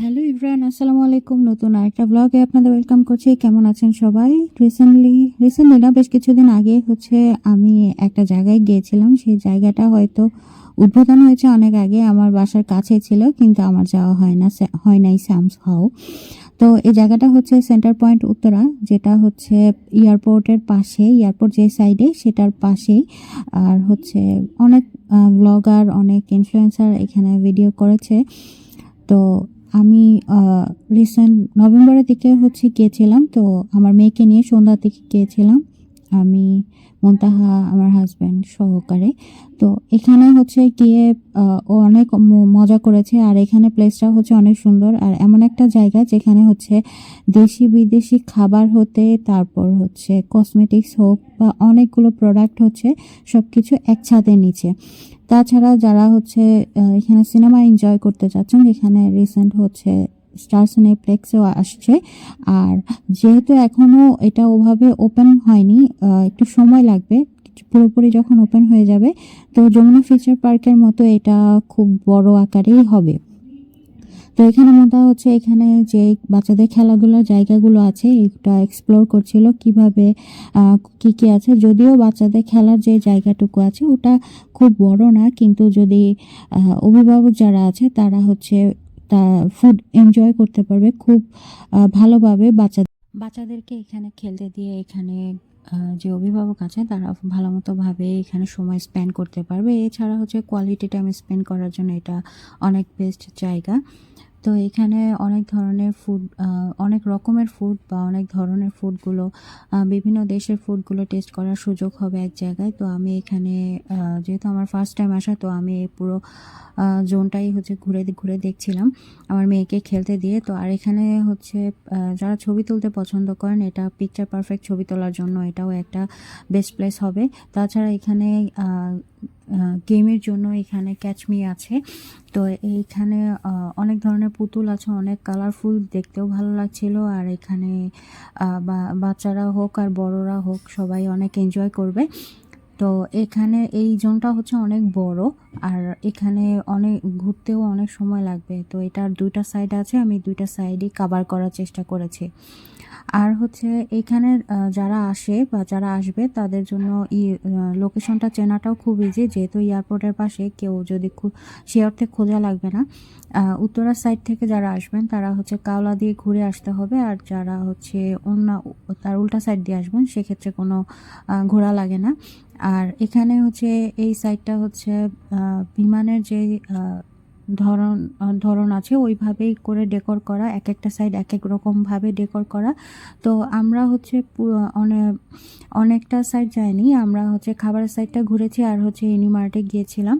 Hello Ibran আসসালামু আলাইকুম। নতুন আরেকটা ব্লগে আপনাদের ওয়েলকাম করছি। কেমন আছেন সবাই? রিসেন্টলি রিসেন্টলি না, বেশ কিছুদিন আগে হচ্ছে আমি একটা জায়গায় গিয়েছিলাম। সেই জায়গাটা হয়তো উদ্বোধন হয়েছে অনেক আগে। আমার বাসার কাছে ছিল, কিন্তু আমার যাওয়া হয় না হয় নাই স্যামস হাউ তো এই জায়গাটা হচ্ছে সেন্টার পয়েন্ট উত্তরা, যেটা হচ্ছে এয়ারপোর্টের পাশে, এয়ারপোর্ট যে সাইডে সেটার পাশেই। আর হচ্ছে অনেক ব্লগার অনেক ইনফ্লুয়েন্সার এখানে ভিডিও করেছে। তো আমি রিসেন্ট নভেম্বরের দিকে হচ্ছে গিয়েছিলাম তো আমার মেয়েকে নিয়ে সন্ধ্যার দিকে গিয়েছিলাম। আমি মন্তাহা আমার হাজব্যান্ড সহকারে। তো এখানে হচ্ছে গিয়ে অনেক মজা করেছে। আর এখানে প্লেসটা হচ্ছে অনেক সুন্দর। আর এমন একটা জায়গা যেখানে হচ্ছে দেশি বিদেশি খাবার হতে, তারপর হচ্ছে কসমেটিক্স হোক বা অনেকগুলো প্রোডাক্ট হচ্ছে সব কিছু এক নিচে তাছাড়া যারা হচ্ছে এখানে সিনেমা এনজয় করতে চাচ্ছেন এখানে রিসেন্ট হচ্ছে স্টার সিনেপ্লেক্সেও আসছে। আর যেহেতু এখনও এটা ওভাবে ওপেন হয়নি একটু সময় লাগবে পুরোপুরি যখন ওপেন হয়ে যাবে, তো যমুনা ফিচার পার্কের মতো এটা খুব বড় আকারেই হবে। তো এখানে মোটা হচ্ছে এখানে যে বাচ্চাদের খেলাধুলার জায়গাগুলো আছে, এটা এক্সপ্লোর করছিল কীভাবে কি কি আছে। যদিও বাচ্চাদের খেলার যে জায়গাটুকু আছে, ওটা খুব বড় না, কিন্তু যদি অভিভাবক যারা আছে, তারা হচ্ছে তা ফুড এনজয় করতে পারবে খুব ভালোভাবে বাচ্চা বাচ্চাদেরকে এখানে খেলতে দিয়ে এখানে যে অভিভাবক আছে তারা ভালো মতোভাবে এখানে সময় স্পেন্ড করতে পারবে। এছাড়া হচ্ছে কোয়ালিটি টাইম স্পেন্ড করার জন্য এটা অনেক বেস্ট জায়গা। তো এখানে অনেক ধরনের ফুড অনেক রকমের ফুড বা অনেক ধরনের ফুডগুলো বিভিন্ন দেশের ফুডগুলো টেস্ট করার সুযোগ হবে এক জায়গায়। তো আমি এখানে যেহেতু আমার ফার্স্ট টাইম আসা, তো আমি এই পুরো জোনটাই হচ্ছে ঘুরে ঘুরে দেখছিলাম আমার মেয়েকে খেলতে দিয়ে। তো আর এখানে হচ্ছে যারা ছবি তুলতে পছন্দ করেন, এটা পিকচার পারফেক্ট ছবি তোলার জন্য এটাও একটা বেস্ট প্লেস হবে। তাছাড়া এখানে গেমের জন্য এখানে ক্যাচমি আছে। তো এইখানে অনেক ধরনের পুতুল আছে, অনেক কালারফুল দেখতেও ভালো লাগছিল। আর এখানে বাচ্চারা হোক আর বড়রা হোক, সবাই অনেক এনজয় করবে। তো এখানে এই জোনটা হচ্ছে অনেক বড়, আর এখানে অনেক, ঘুরতেও অনেক সময় লাগবে। তো এটার দুইটা সাইড আছে, আমি দুইটা সাইডই কাভার করার চেষ্টা করেছি। আর হচ্ছে এখানে যারা আসে বা যারা আসবে, তাদের জন্য ই লোকেশনটা চেনাটাও খুব ইজি যেহেতু এয়ারপোর্টের পাশে কেউ যদি সে অর্থে খোঁজা লাগবে না। উত্তরার সাইড থেকে যারা আসবেন, তারা হচ্ছে কাওলা দিয়ে ঘুরে আসতে হবে, আর যারা হচ্ছে অন্য, তার উল্টা সাইড দিয়ে আসবেন, সেক্ষেত্রে কোনো ঘোরা লাগে না। আর এখানে হচ্ছে এই সাইডটা হচ্ছে বিমানের যে ধরন ধরন আছে, ওইভাবেই করে ডেকোর করা এক একটা সাইড এক এক রকমভাবে ডেকোর করা। তো আমরা হচ্ছে অনেকটা সাইড যাইনি, আমরা হচ্ছে খাবারের সাইডটা ঘুরেছি আর হচ্ছে ইউনিমার্টে গিয়েছিলাম।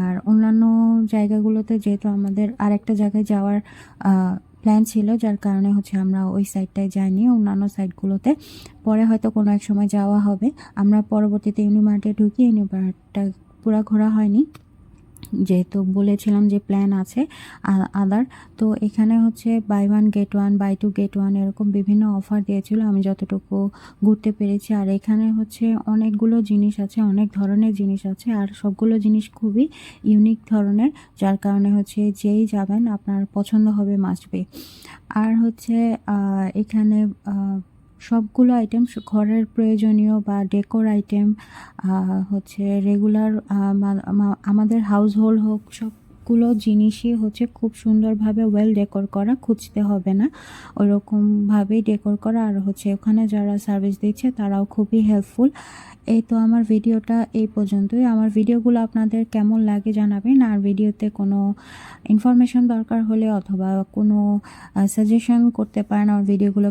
আর অন্যান্য জায়গাগুলোতে যেহেতু আমাদের আরেকটা জায়গায় যাওয়ার প্ল্যান ছিল, যার কারণে হচ্ছে আমরা ওই সাইডটায় যাইনি, অন্যান্য সাইডগুলোতে পরে হয়তো কোনো এক সময় যাওয়া হবে। আমরা পরবর্তীতে ইউনিমার্টে ঢুকি ইউনিমার্টটা পুরো ঘোরা হয়নি। যেহেতু বলেছিলাম যে প্ল্যান আছে আদার তো এখানে হচ্ছে buy one get one buy two get one এরকম বিভিন্ন অফার দিয়েছিল, আমি যতটুকু ঘুরতে পেরেছি। আর এখানে হচ্ছে অনেকগুলো জিনিস আছে, অনেক ধরনের জিনিস আছে, আর সবগুলো জিনিস খুবই ইউনিক ধরনের, যার কারণে হচ্ছে যেই যাবেন আপনার পছন্দ হবে মাসবে আর হচ্ছে এখানে সবগুলো আইটেম ঘরের প্রয়োজনীয় বা ডেকোর আইটেম হচ্ছে রেগুলার আমাদের হাউস হোল্ড হোক, সবগুলো জিনিসই হচ্ছে খুব সুন্দরভাবে ওয়েল ডেকোর করা, খুঁজতে হবে না। ওরকমভাবেই ডেকোর করা আর হচ্ছে ওখানে যারা সার্ভিস দিচ্ছে তারাও খুবই হেল্পফুল এই তো আমার ভিডিওটা এই পর্যন্তই। আমার ভিডিওগুলো আপনাদের কেমন লাগে জানাবেন। আর ভিডিওতে কোনো ইনফরমেশন দরকার হলে অথবা কোনো সাজেশন করতে পারেন, আমার ভিডিওগুলো